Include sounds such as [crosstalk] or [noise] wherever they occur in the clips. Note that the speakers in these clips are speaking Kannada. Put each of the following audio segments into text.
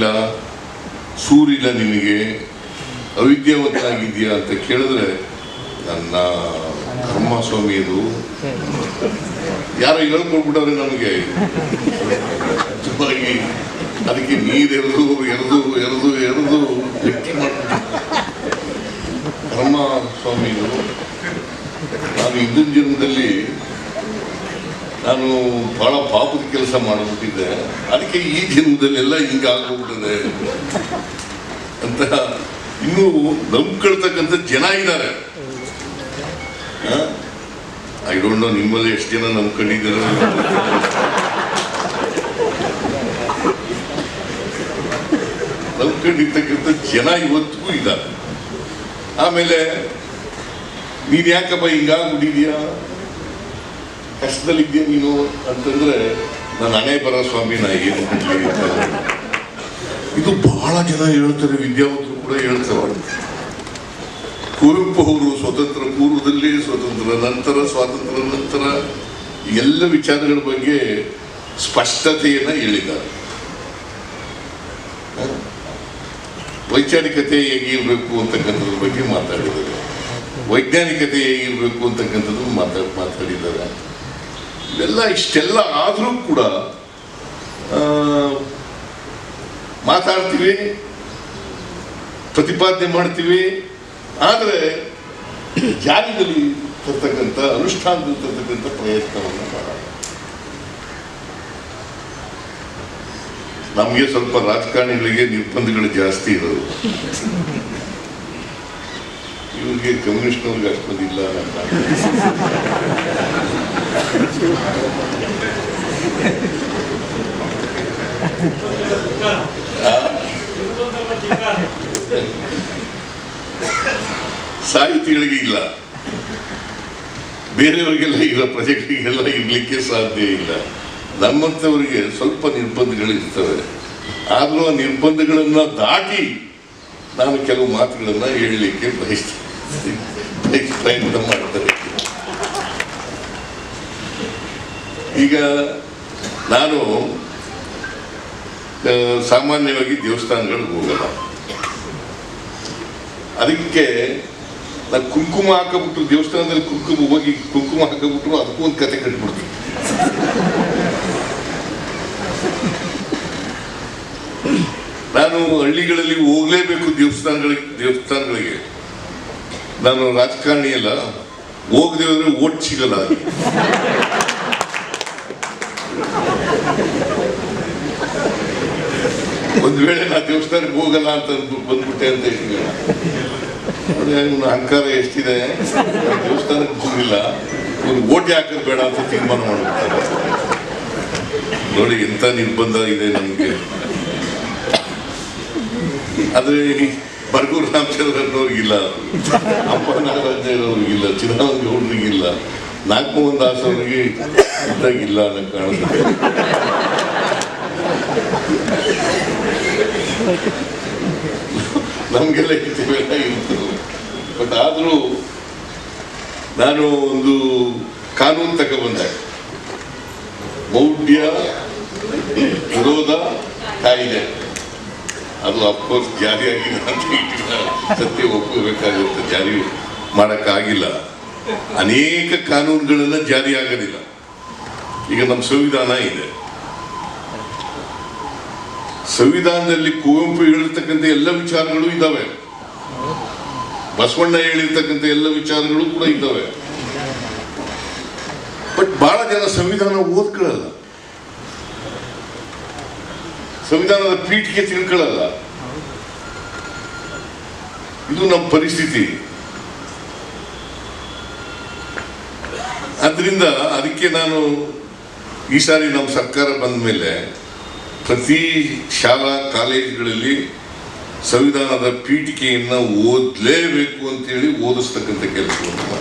ಸಿಟ್ಟಿಲ್ಲ ಸೂರಿಲ್ಲ ನಿನಗೆ ಅವಿದ್ಯಾವಂತನಾಗಿದೆಯಾ ಅಂತ ಕೇಳಿದ್ರೆ ನನ್ನ ಧರ್ಮ ಇದು. ಯಾರೋ ಹೇಳ್ಕೊಟ್ಬಿಟ್ಟವ್ರೆ ನಮಗೆ. ಅದಕ್ಕೆ ನೀರೆರೆದು, ಎರೆದು ಎರೆದು ಎರೆದು ಗಟ್ಟಿ ಮಾಡ್ಬಿಟ್ಟು. ಧರ್ಮ ನಾನು ಹಿಂದಿನ ಜನ್ಮದಲ್ಲಿ ನಾನು ಬಹಳ ಪಾಪದ ಕೆಲಸ ಮಾಡಿಬಿಟ್ಟಿದ್ದೆ. ಅದಕ್ಕೆ ಈ ಜನ್ಮದಲ್ಲೆಲ್ಲ ಹಿಂಗೆ ಆಗೋಗ್ಬಿಟ್ಟಿದೆ ಅಂತ ಇನ್ನೂ ನಂಬ್ಕೊಳ್ತಕ್ಕಂಥ ಜನ ಇದ್ದಾರೆ. ಐ ಡೋಂಟ್ ನೋ ನಿಮ್ಮಲ್ಲಿ ಎಷ್ಟು ಜನ ನಂಬ್ಕೊಂಡಿದ್ದಾರೆ. ನಂಬ್ಕೊಂಡಿರ್ತಕ್ಕಂಥ ಜನ ಇವತ್ತಿಗೂ ಇದ್ದಾರೆ. ಆಮೇಲೆ, ನೀನ್ ಯಾಕಪ್ಪ ಹಿಂಗಾಗ್ಬಿಟ್ಟಿದ್ಯಾ ಕಷ್ಟದಲ್ಲಿದ್ಯಾ ನೀನು ಅಂತಂದ್ರೆ ನಾನು ಹಣೆ ಬರ ಸ್ವಾಮಿ ನಾ ಏನು. ಇದು ಬಹಳ ಜನ ಹೇಳ್ತಾರೆ, ವಿದ್ಯಾವಂತರು ಕೂಡ ಹೇಳ್ತಾರೆ. ಕುವೆಂಪು ಅವರು ಸ್ವತಂತ್ರ, ಪೂರ್ವದಲ್ಲಿ ಸ್ವತಂತ್ರ, ನಂತರ ಸ್ವಾತಂತ್ರ್ಯ, ನಂತರ ಎಲ್ಲ ವಿಚಾರಗಳ ಬಗ್ಗೆ ಸ್ಪಷ್ಟತೆಯನ್ನ ಹೇಳಿದ್ದಾರೆ. ವೈಚಾರಿಕತೆ ಹೇಗಿರ್ಬೇಕು ಅಂತಕ್ಕಂಥದ್ರ ಬಗ್ಗೆ ಮಾತಾಡಿದ್ದಾರೆ. ವೈಜ್ಞಾನಿಕತೆ ಹೇಗಿರಬೇಕು ಅಂತಕ್ಕಂಥದ್ದು ಮಾತಾಡಿ ಮಾತಾಡಿದ್ದಾರೆ. ಇವೆಲ್ಲ ಇಷ್ಟೆಲ್ಲ ಆದರೂ ಕೂಡ ಮಾತಾಡ್ತೀವಿ, ಪ್ರತಿಪಾದನೆ ಮಾಡ್ತೀವಿ. ಆದರೆ ಜಾರಿಯಲ್ಲಿ ತರ್ತಕ್ಕಂಥ, ಅನುಷ್ಠಾನದಲ್ಲಿ ತರ್ತಕ್ಕಂಥ ಪ್ರಯತ್ನವನ್ನು ಮಾಡೋಣ ನಮಗೆ ಸ್ವಲ್ಪ ರಾಜಕಾರಣಿಗಳಿಗೆ ನಿರ್ಬಂಧಗಳು ಜಾಸ್ತಿ ಇರೋದು. ಇವ್ರಿಗೆ ಕಮ್ಯುನಿಸ್ಟ್ನವ್ರಿಗೆ ಅಷ್ಟೊಂದಿಲ್ಲ ಅಂತ ಸಾಹಿತಿಗಳಿಗೆ ಇಲ್ಲ. ಬೇರೆಯವರಿಗೆಲ್ಲ ಇಲ್ಲ ಪ್ರಜೆಗಳಿಗೆಲ್ಲ ಇರಲಿಕ್ಕೆ ಸಾಧ್ಯ ಇಲ್ಲ. ನಮ್ಮಂಥವರಿಗೆ ಸ್ವಲ್ಪ ನಿರ್ಬಂಧಗಳು ಇರ್ತವೆ. ಆದರೂ ಆ ನಿರ್ಬಂಧಗಳನ್ನ ದಾಟಿ ನಾನು ಕೆಲವು ಮಾತುಗಳನ್ನು ಹೇಳಲಿಕ್ಕೆ ಬಯಸ್ತೀನಿ. ಕೂಡ ಮಾಡ್ತಾರೆ ಈಗ ನಾನು ಸಾಮಾನ್ಯವಾಗಿ ದೇವಸ್ಥಾನಗಳಿಗೆ ಹೋಗಲ್ಲ. ಅದಕ್ಕೆ ನಾನು ಕುಂಕುಮ ಹಾಕಬಿಟ್ರು ದೇವಸ್ಥಾನದಲ್ಲಿ ಕುಂಕುಮ ಹೋಗಿ ಕುಂಕುಮ ಹಾಕಬಿಟ್ರು ಅದಕ್ಕೂ ಒಂದು ಕತೆ ಕಟ್ಬಿಡ್ತೀನಿ ನಾನು ಹಳ್ಳಿಗಳಲ್ಲಿ ಹೋಗ್ಲೇಬೇಕು ದೇವಸ್ಥಾನಗಳಿಗೆ ದೇವಸ್ಥಾನಗಳಿಗೆ. ನಾನು ರಾಜಕಾರಣಿ ಅಲ್ಲ. ಹೋಗದೆ ಹೋದ್ರೆ ಓಟ್ ಸಿಗಲ್ಲ. ಒಂದು ವೇಳೆ ನಾ ದೇವಸ್ಥಾನಕ್ಕೆ ಹೋಗಲ್ಲ ಅಂತ ಬಂದ್ಬಿಟ್ಟೆ ಅಂತ ಇವ್ನ ಅಹಂಕಾರ ಎಷ್ಟಿದೆ? ದೇವಸ್ಥಾನಕ್ಕೆ ಹೋಗಿಲ್ಲ. ಒಂದು ಓಟ್ ಹಾಕೋದು ಬೇಡ ಅಂತ ತೀರ್ಮಾನ ಮಾಡ್ಬಿಡ್ತಾರೆ ನೋಡಿ, ಎಂತ ನಿರ್ಬಂಧ ಇದೆ ನಮ್ಗೆ ಆದ್ರೆ ಬರ್ಗೂರು ರಾಮಚಂದ್ರನವ್ರಿಗಿಲ್ಲ ಅಪ್ಪ ನಾಗರಾಜನವ್ರಿಗಿಲ್ಲ ಚಿದಾನಂದ ಗೌಡ್ರಿಗಿಲ್ಲ ನಾಗಮೋಹನ್ ದಾಸ್ ಅವರಿಗೆ ಇದ್ದಾಗಿಲ್ಲ ಅನ್ನೋ ಕಾಣಿಸುತ್ತೆ ನಮಗೆಲ್ಲ ಇವೆಲ್ಲ ಇತ್ತು. ಬಟ್ ಆದರೂ ನಾನು ಒಂದು ಕಾನೂನು ತಗೊಬಂದೆ ಮೌಢ್ಯ ವಿರೋಧ ಕಾಯ್ದೆ. ಅದು ಅಫ್ಕೋರ್ಸ್ ಜಾರಿಯಾಗಿಲ್ಲ ಅಂತ ಸತ್ಯ ಒಪ್ಪಬೇಕಾಗುತ್ತೆ ಜಾರಿ ಮಾಡೋಕ್ಕಾಗಿಲ್ಲ. ಅನೇಕ ಕಾನೂನುಗಳೆಲ್ಲ ಜಾರಿ ಆಗೋದಿಲ್ಲ ಈಗ ನಮ್ಮ ಸಂವಿಧಾನ ಇದೆ. ಸಂವಿಧಾನದಲ್ಲಿ ಕುವೆಂಪು ಹೇಳಿರ್ತಕ್ಕಂಥ ಎಲ್ಲ ವಿಚಾರಗಳು ಇದ್ದಾವೆ. ಬಸವಣ್ಣ ಹೇಳಿರ್ತಕ್ಕಂಥ ಎಲ್ಲ ವಿಚಾರಗಳು ಕೂಡ ಇದ್ದಾವೆ. ಬಟ್ ಬಹಳ ಜನ ಸಂವಿಧಾನ ಓದ್ಕೊಳ್ಳಲ್ಲ. ಸಂವಿಧಾನದ ಪೀಠಿಗೆ ತಿಳ್ಕೊಳ್ಳಲ್ಲ. ಇದು ನಮ್ಮ ಪರಿಸ್ಥಿತಿ. ಅದರಿಂದ ಅದಕ್ಕೆ ನಾನು ಈ ಸಾರಿ ನಮ್ಮ ಸರ್ಕಾರ ಬಂದ ಮೇಲೆ ಪ್ರತಿ ಶಾಲಾ ಕಾಲೇಜುಗಳಲ್ಲಿ ಸಂವಿಧಾನದ ಪೀಠಿಕೆಯನ್ನು ಓದಲೇಬೇಕು ಅಂತೇಳಿ ಓದಿಸ್ತಕ್ಕಂಥ ಕೆಲಸವನ್ನು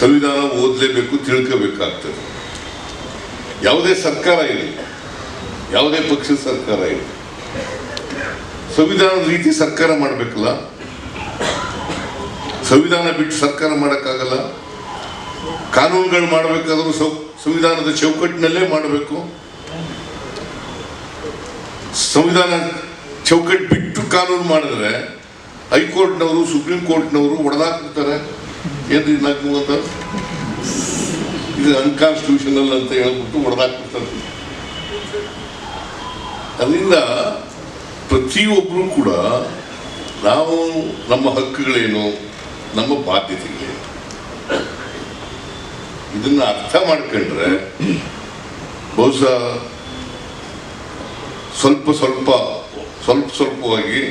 ಸಂವಿಧಾನ ಓದಲೇಬೇಕು, ತಿಳ್ಕೋಬೇಕಾಗ್ತದೆ. ಯಾವುದೇ ಸರ್ಕಾರ ಇರಲಿ, ಯಾವುದೇ ಪಕ್ಷದ ಸರ್ಕಾರ ಇರಲಿ. ಸಂವಿಧಾನದ ರೀತಿ ಸರ್ಕಾರ ಮಾಡಬೇಕಲ್ಲ? ಸಂವಿಧಾನ ಬಿಟ್ಟು ಸರ್ಕಾರ ಮಾಡೋಕ್ಕಾಗಲ್ಲ? ಕಾನೂನುಗಳು ಮಾಡಬೇಕಾದ್ರೂ ಸಂವಿಧಾನದ ಚೌಕಟ್ಟಿನಲ್ಲೇ ಮಾಡಬೇಕು. ಸಂವಿಧಾನ ಚೌಕಟ್ಟು ಬಿಟ್ಟು ಕಾನೂನು ಮಾಡಿದ್ರೆ ಹೈಕೋರ್ಟ್ನವರು, ಸುಪ್ರೀಂ ಕೋರ್ಟ್ನವರು ಹೊಡೆದಾಕ್ಬಿಡ್ತಾರೆ ಏನ್ರಿ ನಾಲ್ಕು ಅಂತ ಇದು ಅನ್ಕಾನ್ಸ್ಟಿಟ್ಯೂಷನಲ್ ಅಂತ ಹೇಳ್ಬಿಟ್ಟು ಹೊಡೆದಾಕ್ಬಿಡ್ತಾರೆ. ಅದರಿಂದ ಪ್ರತಿಯೊಬ್ಬರೂ ಕೂಡ ನಾವು ನಮ್ಮ ಹಕ್ಕುಗಳೇನು, ನಮ್ಮ ಬಾಧ್ಯತೆಗಳೇನು, ಇದನ್ನ ಅರ್ಥ ಮಾಡ್ಕೊಂಡ್ರೆ ಬಹುಶಃ ಸ್ವಲ್ಪ ಸ್ವಲ್ಪ ಸ್ವಲ್ಪ ಸ್ವಲ್ಪವಾಗಿ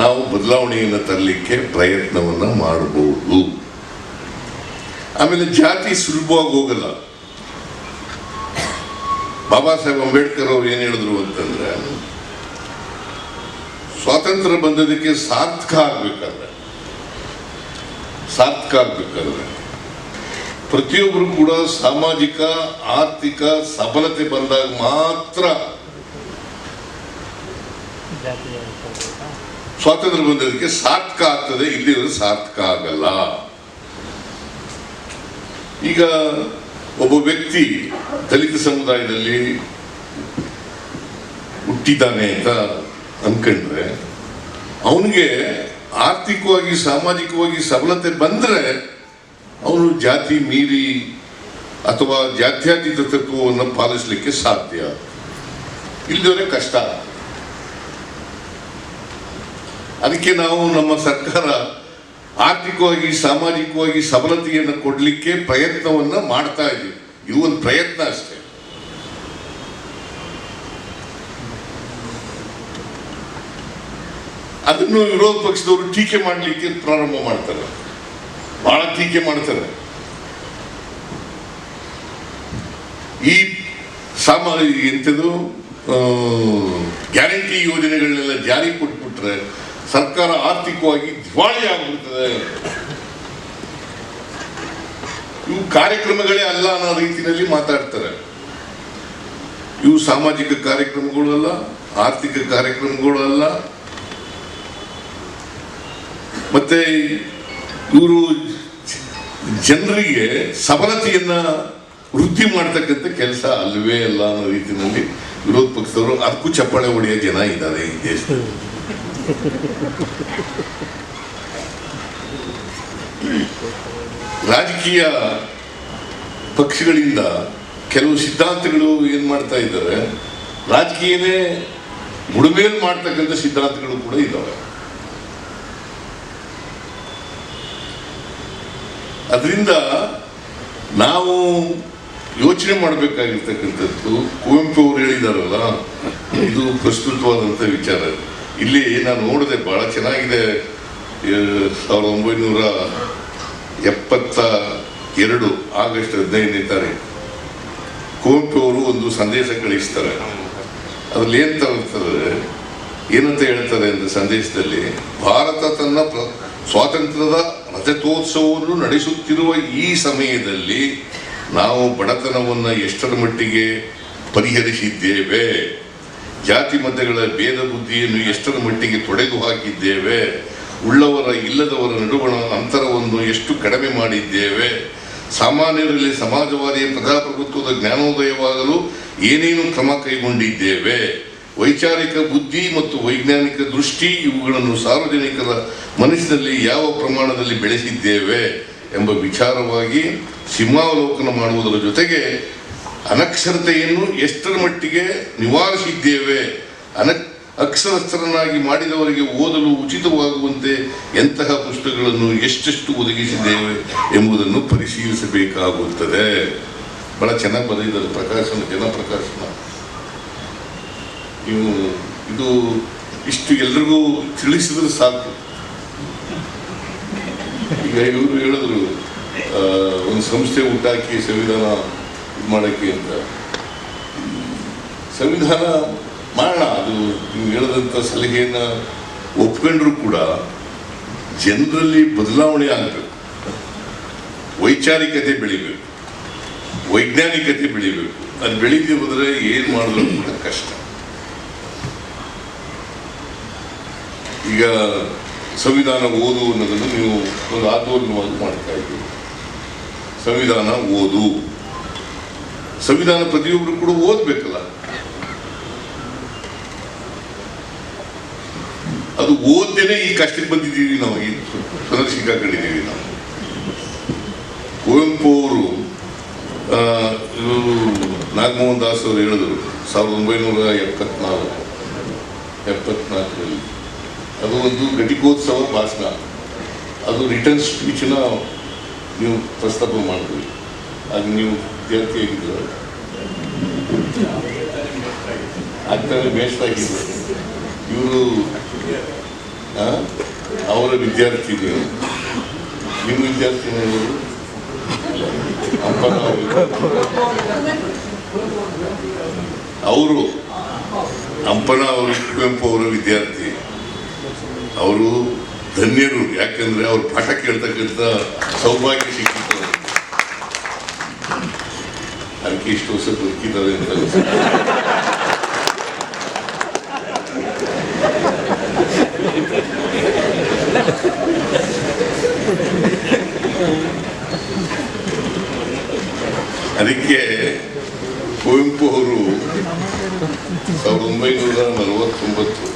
ನಾವು ಬದಲಾವಣೆಯನ್ನು ತರಲಿಕ್ಕೆ ಪ್ರಯತ್ನವನ್ನು ಮಾಡಬಹುದು ಆಮೇಲೆ ಜಾತಿ ಸುಲಭವಾಗಿ ಹೋಗಲ್ಲ. ಬಾಬಾ ಸಾಹೇಬ್ ಅಂಬೇಡ್ಕರ್ ಅವ್ರು ಏನು ಹೇಳಿದ್ರು ಅಂತಂದ್ರೆ, ಸ್ವಾತಂತ್ರ್ಯ ಬಂದದಕ್ಕೆ ಸಾರ್ಥಕ ಆಗ್ಬೇಕಾದ್ರೆ ಸಾರ್ಥಕ ಆಗ್ಬೇಕಾದ್ರೆ ಪ್ರತಿಯೊಬ್ಬರು ಕೂಡ ಸಾಮಾಜಿಕ, ಆರ್ಥಿಕ ಸಬಲತೆ ಬಂದಾಗ ಮಾತ್ರ ಸ್ವಾತಂತ್ರ್ಯ ಬಂದದಕ್ಕೆ ಸಾರ್ಥಕ ಆಗ್ತದೆ ಇಲ್ಲಿರೋದು ಸಾರ್ಥಕ ಆಗಲ್ಲ. ಈಗ ಒಬ್ಬ ವ್ಯಕ್ತಿ ದಲಿತ ಸಮುದಾಯದಲ್ಲಿ ಹುಟ್ಟಿದ್ದಾನೆ ಅಂತ ಅನ್ಕೊಂಡ್ರೆ, ಅವನಿಗೆ ಆರ್ಥಿಕವಾಗಿ, ಸಾಮಾಜಿಕವಾಗಿ ಸಬಲತೆ ಬಂದ್ರೆ ಅವನು ಜಾತಿ ಮೀರಿ ಅಥವಾ ಜಾತ್ಯತೀತ ತತ್ವವನ್ನು ಪಾಲಿಸಲಿಕ್ಕೆ ಸಾಧ್ಯ. ಇಲ್ಲದವರೆ ಕಷ್ಟ. ಅದಕ್ಕೆ ನಾವು ನಮ್ಮ ಸರ್ಕಾರ ಆರ್ಥಿಕವಾಗಿ, ಸಾಮಾಜಿಕವಾಗಿ ಸಬಲತೆಯನ್ನು ಕೊಡಲಿಕ್ಕೆ ಪ್ರಯತ್ನವನ್ನ ಮಾಡ್ತಾ ಇದ್ದೀವಿ. ಇದು ಒಂದು ಪ್ರಯತ್ನ ಅಷ್ಟೇ. ಅದನ್ನು ವಿರೋಧ ಪಕ್ಷದವರು ಟೀಕೆ ಮಾಡಲಿಕ್ಕೆ ಪ್ರಾರಂಭ ಮಾಡ್ತಾರೆ. ಬಹಳ ಟೀಕೆ ಮಾಡ್ತಾರೆ. ಈ ಸಾಮ ಎಂಥದ್ದು ಗ್ಯಾರಂಟಿ ಯೋಜನೆಗಳನ್ನೆಲ್ಲ ಜಾರಿ ಕೊಟ್ಬಿಟ್ರೆ ಸರ್ಕಾರ ಆರ್ಥಿಕವಾಗಿ ದಿವಾಳಿ ಆಗ್ಬಿಡ್ತದೆ ಇವು ಕಾರ್ಯಕ್ರಮಗಳೇ ಅಲ್ಲ ಅನ್ನೋ ರೀತಿಯಲ್ಲಿ ಮಾತಾಡ್ತಾರೆ. ಇವು ಸಾಮಾಜಿಕ ಕಾರ್ಯಕ್ರಮಗಳು ಅಲ್ಲ, ಆರ್ಥಿಕ ಕಾರ್ಯಕ್ರಮಗಳು ಅಲ್ಲ. ಮತ್ತೆ ಇವರು ಜನರಿಗೆ ಸಬಲತೆಯನ್ನ ವೃದ್ಧಿ ಮಾಡ್ತಕ್ಕಂಥ ಕೆಲಸ ಅಲ್ಲವೇ ಅಲ್ಲ ಅನ್ನೋ ರೀತಿಯಲ್ಲಿ ವಿರೋಧ ಪಕ್ಷದವರು ಅದಕ್ಕೂ ಚಪ್ಪಾಳೆ ಹೊಡೆಯೋ ಜನ ಇದ್ದಾರೆ ಈ ದೇಶದಲ್ಲಿ. [laughs] ರಾಜಕೀಯ ಪಕ್ಷಗಳಿಂದ ಕೆಲವು ಸಿದ್ಧಾಂತಗಳು ಏನ್ ಮಾಡ್ತಾ ಇದ್ದಾರೆ ರಾಜಕೀಯನೇ ಬುಡಮೇಲ್ ಮಾಡ್ತಕ್ಕಂಥ ಸಿದ್ಧಾಂತಗಳು ಕೂಡ ಇದ್ದಾವೆ. ಅದರಿಂದ ನಾವು ಯೋಚನೆ ಮಾಡಬೇಕಾಗಿರ್ತಕ್ಕಂಥದ್ದು, ಕುವೆಂಪು ಅವರು ಹೇಳಿದಾರಲ್ಲ, ಇದು ಪ್ರಸ್ತುತವಾದಂಥ ವಿಚಾರ. ಇಲ್ಲಿ ನಾನು ನೋಡಿದೆ, ಬಹಳ ಚೆನ್ನಾಗಿದೆ. ಸಾವಿರದ ಒಂಬೈನೂರ ಎಪ್ಪತ್ತ ಎರಡು ಆಗಸ್ಟ್ ಹದಿನೈದನೇ ತಾರೀಕು ಅವರು ಒಂದು ಸಂದೇಶ ಕಳಿಸ್ತಾರೆ. ಅದ್ರಲ್ಲಿ ಏನ್ ತರ್ತದೆ ಏನಂತ ಹೇಳ್ತಾರೆ ಅಂತ ಸಂದೇಶದಲ್ಲಿ, ಭಾರತ ತನ್ನ ಸ್ವಾತಂತ್ರ್ಯದ ರಜತೋತ್ಸವವನ್ನು ನಡೆಸುತ್ತಿರುವ ಈ ಸಮಯದಲ್ಲಿ ನಾವು ಬಡತನವನ್ನು ಎಷ್ಟರ ಮಟ್ಟಿಗೆ ಪರಿಹರಿಸಿದ್ದೇವೆ? ಜಾತಿ ಮತಗಳ ಭೇದ ಬುದ್ಧಿಯನ್ನು ಎಷ್ಟರ ಮಟ್ಟಿಗೆ ತೊಡೆದು ಹಾಕಿದ್ದೇವೆ, ಉಳ್ಳವರ ಇಲ್ಲದವರ ನಡುವಣ ಅಂತರವನ್ನು ಎಷ್ಟು ಕಡಿಮೆ ಮಾಡಿದ್ದೇವೆ, ಸಾಮಾನ್ಯರಲ್ಲಿ ಸಮಾಜವಾದಿಯ ಪ್ರಜಾಪ್ರಭುತ್ವದ ಜ್ಞಾನೋದಯವಾಗಲು ಏನೇನು ಕ್ರಮ ಕೈಗೊಂಡಿದ್ದೇವೆ, ವೈಚಾರಿಕ ಬುದ್ಧಿ ಮತ್ತು ವೈಜ್ಞಾನಿಕ ದೃಷ್ಟಿ ಇವುಗಳನ್ನು ಸಾರ್ವಜನಿಕರ ಮನಸ್ಸಿನಲ್ಲಿ ಯಾವ ಪ್ರಮಾಣದಲ್ಲಿ ಬೆಳೆಸಿದ್ದೇವೆ ಎಂಬ ವಿಚಾರವಾಗಿ ಸಿಂಹಾವಲೋಕನ ಮಾಡುವುದರ ಜೊತೆಗೆ ಅನಕ್ಷರತೆಯನ್ನು ಎಷ್ಟರ ಮಟ್ಟಿಗೆ ನಿವಾರಿಸಿದ್ದೇವೆ? ಅನ, ಅಕ್ಷರಸ್ಥರನ್ನಾಗಿ ಮಾಡಿದವರಿಗೆ ಓದಲು ಉಚಿತವಾಗುವಂತೆ ಎಂತಹ ಪುಸ್ತಕಗಳನ್ನು ಎಷ್ಟೆಷ್ಟು ಒದಗಿಸಿದ್ದೇವೆ ಎಂಬುದನ್ನು ಪರಿಶೀಲಿಸಬೇಕಾಗುತ್ತದೆ. ಬಹಳ ಚೆನ್ನಾಗಿ ಬರೆದಿದ್ದಾರೆ, ಪ್ರಕಾಶನ, ಜನಪ್ರಕಾಶನ. ಇವು ಇದು ಇಷ್ಟು ಎಲ್ರಿಗೂ ತಿಳಿಸಿದ್ರೆ ಸಾಕು. ಈಗ ಇವರು ಹೇಳಿದ್ರು ಒಂದು ಸಂಸ್ಥೆ ಉಂಟಾಕಿ ಸಂವಿಧಾನ ಇದು ಮಾಡಕ್ಕೆ ಅಂತ. ಸಂವಿಧಾನ ಮಾಡೋಣ ಅದು ನೀವು ಹೇಳಿದಂಥ ಸಲಹೆಯನ್ನ ಒಪ್ಕೊಂಡ್ರು ಕೂಡ ಜನರಲ್ಲಿ ಬದಲಾವಣೆ ಆಗಬೇಕು. ವೈಚಾರಿಕತೆ ಬೆಳಿಬೇಕು. ವೈಜ್ಞಾನಿಕತೆ ಬೆಳಿಬೇಕು. ಅದು ಬೆಳಿಗ್ಗೆ ಹೋದರೆ ಏನು ಮಾಡಿದ್ರು ಕೂಡ ಕಷ್ಟ. ಈಗ ಸಂವಿಧಾನ ಓದು ಅನ್ನೋದನ್ನು ನೀವು ಒಂದು ಆಂದೋಲನವಾಗಿ ಮಾಡ್ತಾ ಇದ್ದೀವಿ ಸಂವಿಧಾನ ಓದು. ಸಂವಿಧಾನ ಪ್ರತಿಯೊಬ್ಬರು ಕೂಡ ಓದ್ಬೇಕಲ್ಲ. ಅದು ಓದ್ದೇನೆ ಈ ಕಷ್ಟಕ್ಕೆ ಬಂದಿದ್ದೀವಿ ನಾವು, ಈ ಸಿಕ್ಕಾಕೊಂಡಿದ್ದೀವಿ ನಾವು. ಕುವೆಂಪು ಅವರು ನಾಗಮೋಹನ್ ದಾಸ್ ಅವರು ಹೇಳಿದರು, ಸಾವಿರದ ಒಂಬೈನೂರ ಎಪ್ಪತ್ನಾಲ್ಕು, ಎಪ್ಪತ್ನಾಲ್ಕರಲ್ಲಿ. ಅದು ಒಂದು ಘಟಿಕೋತ್ಸವ ಭಾಷಣ. ಅದು ರಿಟರ್ನ್ ಸ್ಪೀಚ್ನ ನೀವು ಪ್ರಸ್ತಾಪ ಮಾಡಿದ್ರಿ ಅದು ನೀವು ವಿದ್ಯಾರ್ಥಿಯಾಗಿದ್ದರು ಆಗ್ತಾನೆ ಬೇಸ್ತಾಗಿದ್ರು ಇವರು ಅವರ ವಿದ್ಯಾರ್ಥಿ ನೀವು. ನಿಮ್ಮ ವಿದ್ಯಾರ್ಥಿಗಳು ಅಪ್ಪನ ಅವರು ಅಂಪನ ಅವರು ಕುವೆಂಪು ಅವರ ವಿದ್ಯಾರ್ಥಿ. ಅವರು ಧನ್ಯರು, ಯಾಕಂದ್ರೆ ಅವ್ರು ಪಾಠ ಕೇಳ್ತಕ್ಕಂಥ ಸೌಭಾಗ್ಯ ಸಿಕ್ಕಿತ್ತು ಅವ್ರಿಗೆ. ಅದಕ್ಕೆ ಇಷ್ಟು ವರ್ಷ ಬದುಕಿದ್ದಾರೆ ಅಂತ ಅದಕ್ಕೆ ಕುವೆಂಪು ಅವರು ಸಾವಿರದ ಒಂಬೈನೂರ ನಲವತ್ತೊಂಬತ್ತು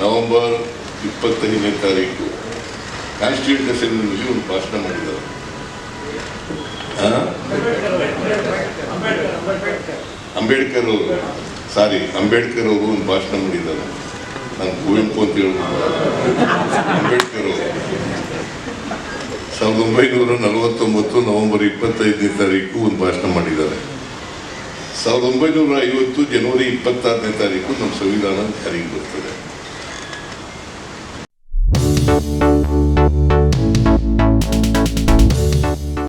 ನವೆಂಬರ್ ಇಪ್ಪತ್ತೈದನೇ ತಾರೀಕು ಕಾನ್ಸ್ಟಿಟ್ಯೂಂಟ್ ಅಸೆಂಬ್ಲಿನಲ್ಲಿ ಒಂದು ಭಾಷಣ ಮಾಡಿದ್ದಾರೆ? ಅಂಬೇಡ್ಕರ್ ಅವರು, ಸಾರಿ, ಅಂಬೇಡ್ಕರ್ ಅವರು ಒಂದು ಭಾಷಣ ಮಾಡಿದ್ದಾರೆ. ನಾನು ಕುವೆಂಪು ಅಂತ ಹೇಳಿ ಅಂಬೇಡ್ಕರ್ ಅವರು. ಸಾವಿರದ ಒಂಬೈನೂರ ನಲವತ್ತೊಂಬತ್ತು ನವೆಂಬರ್ ಇಪ್ಪತ್ತೈದನೇ ತಾರೀಕು ಒಂದು ಭಾಷಣ ಮಾಡಿದ್ದಾರೆ. ಸಾವಿರದ ಒಂಬೈನೂರ ಐವತ್ತು ಜನವರಿ ಇಪ್ಪತ್ತಾರನೇ ತಾರೀಕು ನಮ್ಮ ಸಂವಿಧಾನ ಜಾರಿಗೆ ಬರ್ತದೆ.